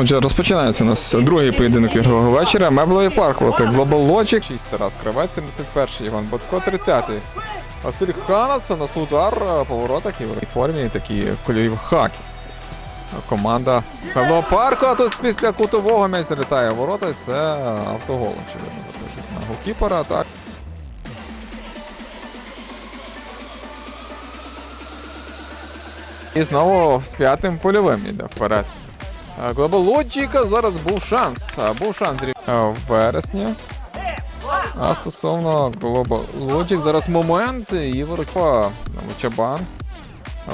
Отже, розпочинається у нас другий поєдинок ігрового вечора. Меблевий парк проти Global Logic. 6 Тарас Кравець, 71-й, Іван Боцко, 30-й. Василь Ханас, нас удар е, по воротах і в формі такі кольорів хаки. Команда Меблевого парку, а тут після кутового м'яч залітає ворота. Це автогол, очевидно, запишуть на голкіпера. Так. І знову з п'ятим польовим йде вперед. А, Global Logic зараз був шанс. Був шанс а, в вересні. А стосовно Global Logic зараз момент і воротьба Чабан.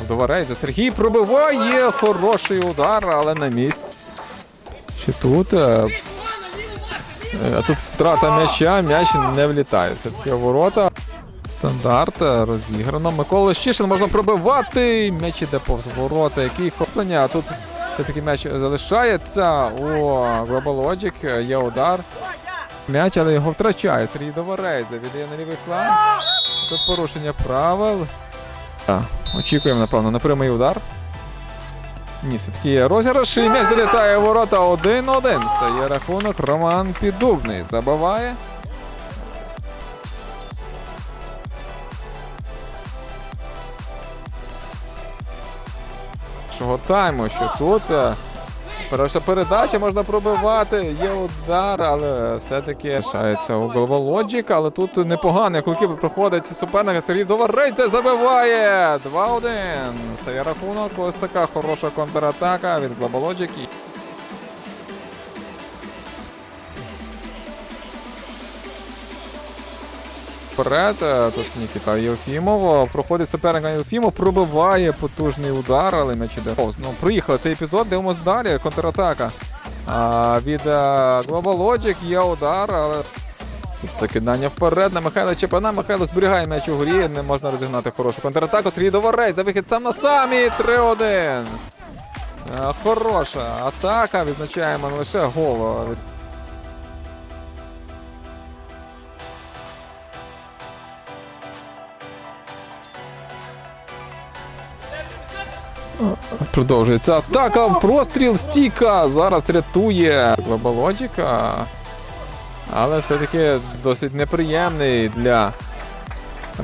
Вдоворейза Сергій пробиває хороший удар, але на місці. Чи тут? е, е, А тут втрата м'яча, м'яч не влітає. Все-таки ворота. Стандарт е, розіграно. Микола Щишин можна пробивати. М'яч іде повз ворота. Який хоплення. А тут все-таки м'яч залишається. У Global е, є удар. М'яч, але його втрачає. Сергій Доворейза віддає на лівий фланг. Тут порушення правил. Очікуємо, напевно, на прямий удар. Ні, все-таки розіграш. І м'яч залітає у ворота 1-1. Стає рахунок. Роман Піддубний забиває. Шого тайму, що тут е, перша передача можна пробивати, є удар, але все-таки лишається у Logic, але тут непогано, коли проходить суперника, Сергій Доварейця забиває! 2-1. Стає рахунок, ось така хороша контратака від Global Вперед, е, тут Нікіта Євфімов. Проходить суперника Євфімов, пробиває потужний удар, але м'яч іде. повз. Ну, приїхали цей епізод, дивимось далі. Контратака. А, від е, Global Logic є удар, але. Закидання вперед на Михайла Чепана. Михайло зберігає м'яч у грі. Не можна розігнати хорошу контратаку. Сергій Доварей за вихід сам на самі. 3-1. Е, Хороша атака. Відзначаємо не лише гол. Продовжується атака, простріл, стіка. Зараз рятує Глобалоджіка. Але все-таки досить неприємний для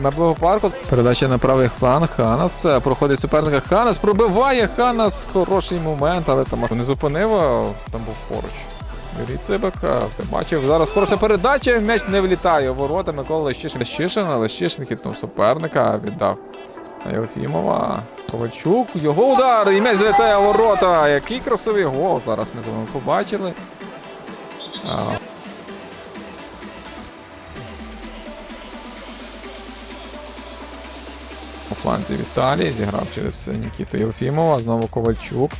меблого парку. Передача на правий фланг. Ханас проходить суперника. Ханас пробиває. Ханас хороший момент, але там не зупинив. Там був поруч. Юрій Цибик все бачив. Зараз хороша передача. М'яч не влітає ворота. Микола Лещишин. Лещишин, Лещишин хитнув суперника. Віддав Єлфімова. Ковальчук. Його удар. І м'яч залітає ворота. Який красивий гол. Зараз ми з вами побачили. А, У фланзі Віталій зіграв через Нікіту Єлфімова. Знову Ковальчук.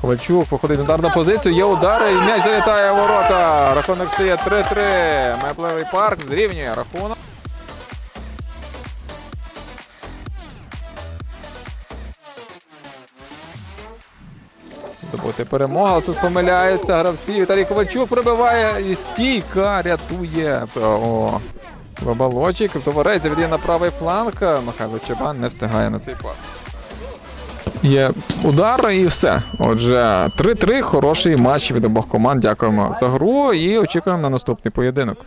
Ковальчук виходить на ударну позицію. Є удари і м'яч залітає ворота. Рахунок стає 3-3. Меблевий парк зрівнює рахунок. Здобути перемога. але Тут помиляються гравці. Віталій Ковальчук прибиває і стійка рятує. О, Бабалочик. Товарець віддає на правий фланг. Михайло Чебан не встигає на цей пас. Є удар і все. Отже, 3-3. Хороший матч від обох команд. Дякуємо за гру і очікуємо на наступний поєдинок.